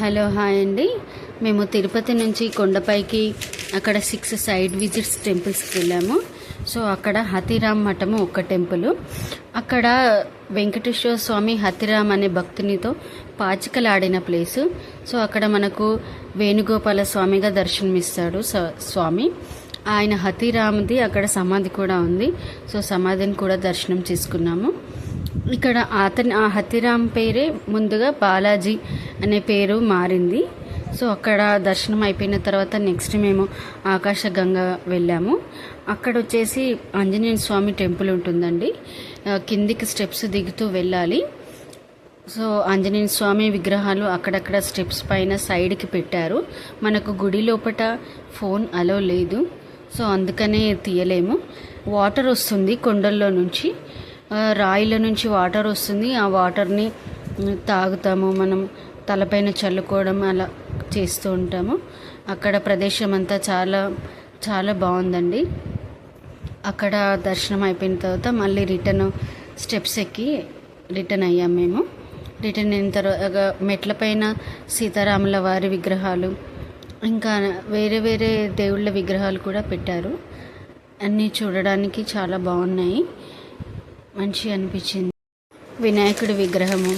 Hello hi అండి. మేము తిరుపతి నుంచి కొండపైకి అక్కడ సిక్స్ సైడ్ విజిట్స్ టెంపుల్స్కి వెళ్ళాము. సో అక్కడ హతిరామ్ మఠము ఒక టెంపుల్. అక్కడ వెంకటేశ్వర స్వామి హతిరామ్ అనే భక్తునితో పాచికలాడిన ప్లేసు సో అక్కడ మనకు వేణుగోపాల స్వామిగా దర్శనమిస్తాడు స్వామి. ఆయన హతిరామ్ది అక్కడ సమాధి కూడా ఉంది. సో సమాధిని కూడా దర్శనం చేసుకున్నాము. ఇక్కడ అతని ఆ హతిరామ్ పేరే ముందుగా బాలాజీ అనే పేరు మారింది. సో అక్కడ దర్శనం అయిపోయిన తర్వాత నెక్స్ట్ మేము ఆకాశగంగా వెళ్ళాము. అక్కడ వచ్చేసి ఆంజనేయ స్వామి టెంపుల్ ఉంటుందండి. కిందికి స్టెప్స్ దిగుతూ వెళ్ళాలి. సో ఆంజనేయ స్వామి విగ్రహాలు అక్కడక్కడ స్టెప్స్ పైన సైడ్కి పెట్టారు. మనకు గుడి లోపట ఫోన్ అలో లేదు. సో అందుకనే తీయలేము. వాటర్ వస్తుంది కొండల్లో నుంచి. రాయిల నుంచి వాటర్ వస్తుంది. ఆ వాటర్ని తాగుతాము. మనం తలపైన చల్లుకోవడం అలా చేస్తూ ఉంటాము. అక్కడ ప్రదేశం అంతా చాలా చాలా బాగుందండి. అక్కడ దర్శనం అయిపోయిన తర్వాత మళ్ళీ రిటర్న్ స్టెప్స్ ఎక్కి రిటర్న్ అయ్యాం మేము. రిటర్న్ అయిన తర్వాత మెట్ల పైన సీతారాముల వారి విగ్రహాలు ఇంకా వేరే వేరే దేవుళ్ళ విగ్రహాలు కూడా పెట్టారు. అన్నీ చూడడానికి చాలా బాగున్నాయి. మంచి అనిపించింది. వినాయకుడి విగ్రహము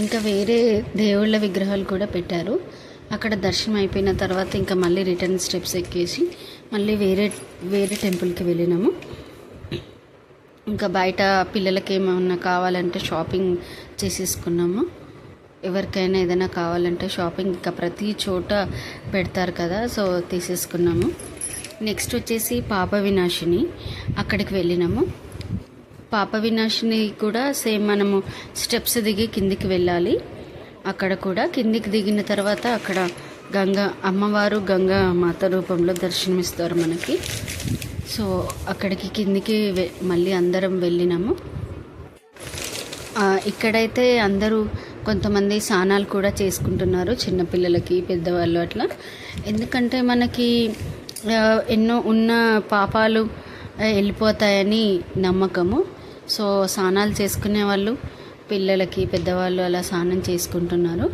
ఇంకా వేరే దేవుళ్ళ విగ్రహాలు కూడా పెట్టారు. అక్కడ దర్శనం అయిపోయిన తర్వాత ఇంకా మళ్ళీ రిటర్న్ స్టెప్స్ ఎక్కేసి మళ్ళీ వేరే వేరే టెంపుల్కి వెళ్ళినాము. ఇంకా బయట పిల్లలకి ఏమైనా కావాలంటే షాపింగ్ చేసేసుకున్నాము. ఎవరికైనా ఏదైనా కావాలంటే షాపింగ్ ఇంకా ప్రతి చోట పెడతారు కదా సో తీసేసుకున్నాము. నెక్స్ట్ వచ్చేసి పాప వినాశిని అక్కడికి వెళ్ళినాము. పాప వినాశిని కూడా సేమ్ మనము స్టెప్స్ దిగి కిందికి వెళ్ళాలి. అక్కడ కూడా కిందికి దిగిన తర్వాత అక్కడ గంగా అమ్మవారు గంగా మాత రూపంలో దర్శనమిస్తారు మనకి. సో అక్కడికి కిందికి వె- మళ్ళీ అందరం వెళ్ళినాము. ఇక్కడైతే అందరూ కొంతమంది స్నానాలు కూడా చేసుకుంటున్నారు చిన్నపిల్లలకి పెద్దవాళ్ళు అట్లా. ఎందుకంటే మనకి ఎన్నో ఉన్న పాపాలు వెళ్ళిపోతాయని నమ్మకము. సో స్నానాలు చేసుకునే వాళ్ళు పిల్లలకి పెద్దవాళ్ళు అలా స్నానం చేసుకుంటున్నారు.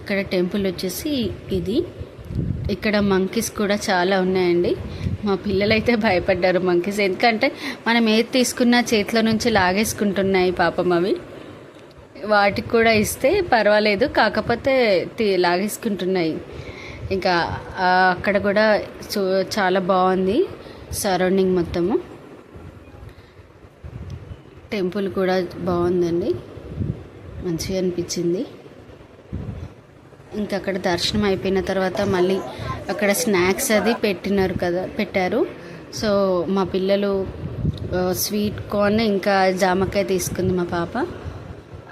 ఇక్కడ టెంపుల్ వచ్చేసి ఇది. ఇక్కడ మంకీస్ కూడా చాలా ఉన్నాయండి. మా పిల్లలైతే భయపడ్డారు మంకీస్. ఎందుకంటే మనం ఏది తీసుకున్నా చేతిలో నుంచి లాగేసుకుంటున్నాయి పాపం అవి. వాటికి కూడా ఇస్తే పర్వాలేదు కాకపోతే లాగేసుకుంటున్నాయి. ఇంకా అక్కడ కూడా చూ చాలా బాగుంది సరౌండింగ్ మొత్తము. టెంపుల్ కూడా బాగుందండి. మంచిగా అనిపించింది. ఇంకా అక్కడ దర్శనం అయిపోయిన తర్వాత మళ్ళీ అక్కడ స్నాక్స్ అది పెట్టినారు కదా పెట్టారు. సో మా పిల్లలు స్వీట్ కార్న్ ఇంకా జామకాయ తీసుకుంది మా పాప.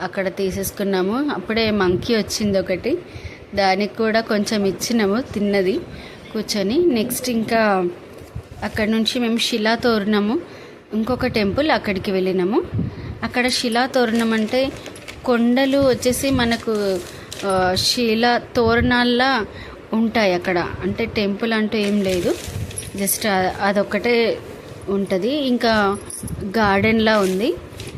అక్కడ తీసేసుకున్నాము. అప్పుడే మంకీ వచ్చింది ఒకటి. దానికి కూడా కొంచెం ఇచ్చినాము తిన్నది కూర్చొని. నెక్స్ట్ ఇంకా అక్కడ నుంచి మేము శిలా తోరినాము. ఇంకొక టెంపుల్ అక్కడికి వెళ్ళినాము. అక్కడ శిలా తోరణం అంటే కొండలు వచ్చేసి మనకు శిలా తోరణాల్లా ఉంటాయి అక్కడ. అంటే టెంపుల్ అంటూ ఏం లేదు. జస్ట్ అదొక్కటే ఉంటుంది. ఇంకా గార్డెన్లా ఉంది.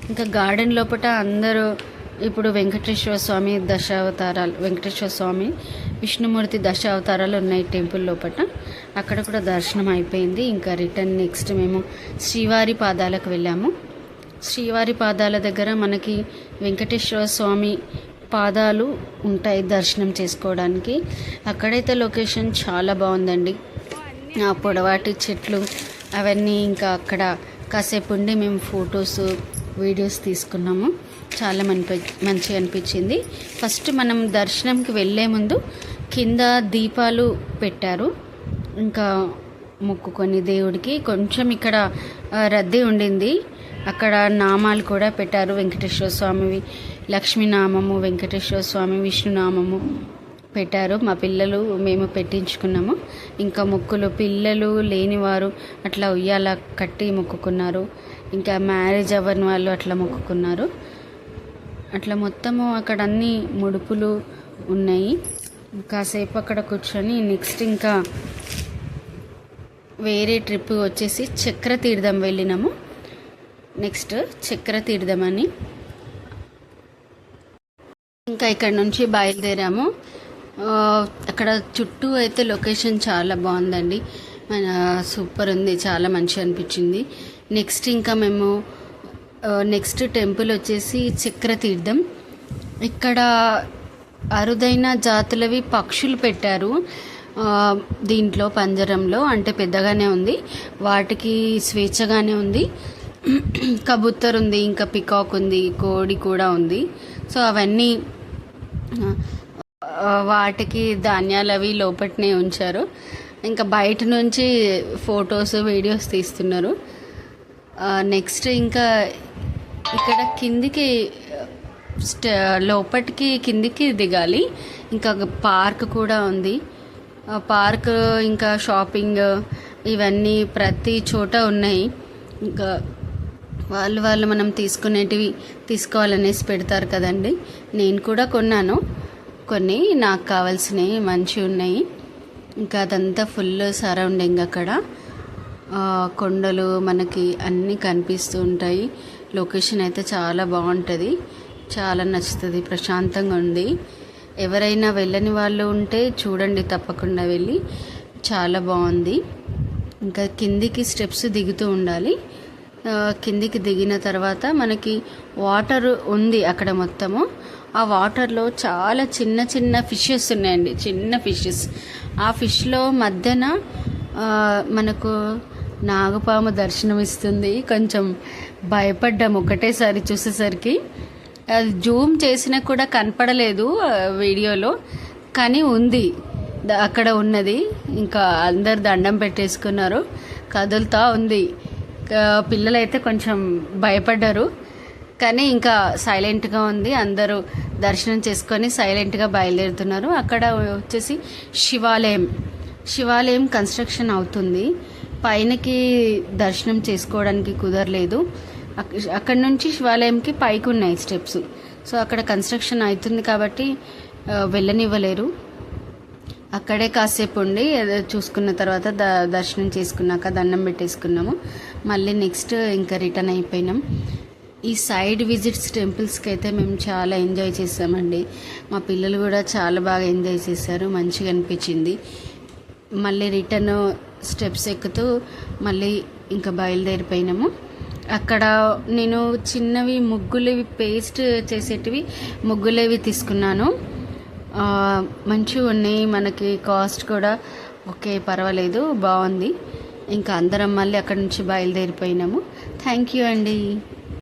ఇంకా గార్డెన్ లోపల అందరూ ఇప్పుడు వెంకటేశ్వర స్వామి దశావతారాలు వెంకటేశ్వర స్వామి విష్ణుమూర్తి దశావతారాలు ఉన్నాయి టెంపుల్ లోపల అక్కడ కూడా దర్శనం అయిపోయింది. ఇంకా రిటర్న్ నెక్స్ట్ మేము శ్రీవారి పాదాలకు వెళ్ళాము. శ్రీవారి పాదాల దగ్గర మనకి వెంకటేశ్వర స్వామి పాదాలు ఉంటాయి దర్శనం చేసుకోవడానికి. అక్కడైతే లొకేషన్ చాలా బాగుందండి. ఆ పొడవాటి చెట్లు అవన్నీ ఇంకా అక్కడ కాసేపు ఉండి మేము ఫొటోస్ వీడియోస్ తీసుకున్నాము. చాలా మంచి మంచిగా అనిపించింది. ఫస్ట్ మనం దర్శనంకి వెళ్ళే ముందు కింద దీపాలు పెట్టారు. ఇంకా మొక్కుకొని దేవుడికి కొంచెం ఇక్కడ రద్దీ ఉండింది. అక్కడ నామాలు కూడా పెట్టారు. వెంకటేశ్వర స్వామివి లక్ష్మీనామము వెంకటేశ్వర స్వామి విష్ణునామము పెట్టారు. మా పిల్లలు మేము పెట్టించుకున్నాము. ఇంకా మొక్కులు పిల్లలు లేనివారు అట్లా ఉయ్యాల కట్టి మొక్కుకున్నారు. ఇంకా మ్యారేజ్ అవ్వని వాళ్ళు అట్లా మొక్కుకున్నారు. అట్లా మొత్తము అక్కడ అన్ని ముడుపులు ఉన్నాయి. కాసేపు అక్కడ కూర్చొని నెక్స్ట్ ఇంకా వేరే ట్రిప్ వచ్చేసి చక్ర తీర్థం వెళ్ళినాము. నెక్స్ట్ చక్ర తీర్థం అని. ఇంకా ఇక్కడ నుంచి బయలుదేరాము. అక్కడ చుట్టూ అయితే లొకేషన్ చాలా బాగుందండి. మన సూపర్ ఉంది. చాలా మంచిగా అనిపించింది. నెక్స్ట్ ఇంకా మేము నెక్స్ట్ టెంపుల్ వచ్చేసి చక్ర తీర్థం ఇక్కడ అరుదైన జాతులవి పక్షులు పెట్టారు. దీంట్లో పంజరంలో అంటే పెద్దగానే ఉంది. వాటికి స్వేచ్ఛగానే ఉంది. కబూతర్ ఉంది ఇంకా పికాక్ ఉంది కోడి కూడా ఉంది. సో అవన్నీ వాటికి ధాన్యాలు అవి లోపట్నే ఉంచారు. ఇంకా బయట నుంచి ఫొటోస్ వీడియోస్ తీస్తున్నారు. నెక్స్ట్ ఇంకా ఇక్కడ కిందికి లోపటికి కిందికి దిగాలి. ఇంకా పార్క్ కూడా ఉంది. పార్క్ ఇంకా షాపింగ్ ఇవన్నీ ప్రతి చోట ఉన్నాయి. ఇంకా వాళ్ళు వాళ్ళు మనం తీసుకునేటివి తీసుకోవాలనేసి పెడతారు కదండి. నేను కూడా కొన్నాను. కొన్ని నాకు కావాల్సినవి మంచి ఉన్నాయి. ఇంకా అదంతా ఫుల్ సరౌండింగ్ అక్కడ. కొండలు మనకి అన్నీ కనిపిస్తూ ఉంటాయి. లొకేషన్ అయితే చాలా బాగుంటుంది. చాలా నచ్చుతుంది. ప్రశాంతంగా ఉంది. ఎవరైనా వెళ్ళని వాళ్ళు ఉంటే చూడండి తప్పకుండా వెళ్ళి. చాలా బాగుంది. ఇంకా కిందికి స్టెప్స్ దిగుతూ ఉండాలి. కిందికి దిగిన తర్వాత మనకి వాటర్ ఉంది అక్కడ మొత్తము. ఆ వాటర్లో చాలా చిన్న చిన్న ఫిషెస్ ఉన్నాయండి. చిన్న ఫిషెస్. ఆ ఫిష్లో మధ్యన మనకు నాగపాము దర్శనం ఇస్తుంది. కొంచెం భయపడ్డాం ఒకటేసారి చూసేసరికి. అది జూమ్ చేసినా కూడా కనపడలేదు వీడియోలో. కానీ ఉంది. అక్కడ ఉన్నది. ఇంకా అందరు దండం పెట్టేసుకున్నారు. కదులుతా ఉంది. పిల్లలైతే కొంచెం భయపడ్డారు. కానీ ఇంకా సైలెంట్గా ఉంది. అందరూ దర్శనం చేసుకొని సైలెంట్గా బయలుదేరుతున్నారు. అక్కడ వచ్చేసి శివాలయం. శివాలయం కన్స్ట్రక్షన్ అవుతుంది. పైనకి దర్శనం చేసుకోవడానికి కుదరలేదు. అక్- అక్కడ నుంచి శివాలయంకి పైకి ఉన్నాయి స్టెప్స్. సో అక్కడ కన్స్ట్రక్షన్ అవుతుంది కాబట్టి వెళ్ళనివ్వలేరు. అక్కడే కాసేపు ఉండి చూసుకున్న తర్వాత ద దర్శనం చేసుకున్నాక దండం పెట్టేసుకున్నాము. మళ్ళీ నెక్స్ట్ ఇంకా రిటర్న్ అయిపోయినాం. ఈ సైడ్ విజిట్స్ టెంపుల్స్కి అయితే మేము చాలా ఎంజాయ్ చేసామండి. మా పిల్లలు కూడా చాలా బాగా ఎంజాయ్ చేశారు. మంచిగా అనిపించింది. మళ్ళీ రిటర్న్ స్టెప్స్ ఎక్కుతూ మళ్ళీ ఇంకా బయలుదేరిపోయినాము. అక్కడ నేను చిన్నవి ముగ్గులవి పేస్ట్ చేసేటివి ముగ్గులేవి తీసుకున్నాను. మంచిగా ఉన్నాయి. మనకి కాస్ట్ కూడా ఓకే పర్వాలేదు బాగుంది. ఇంకా అందరం మళ్ళీ అక్కడ నుంచి బయలుదేరిపోయినాము. థ్యాంక్ యూ అండి.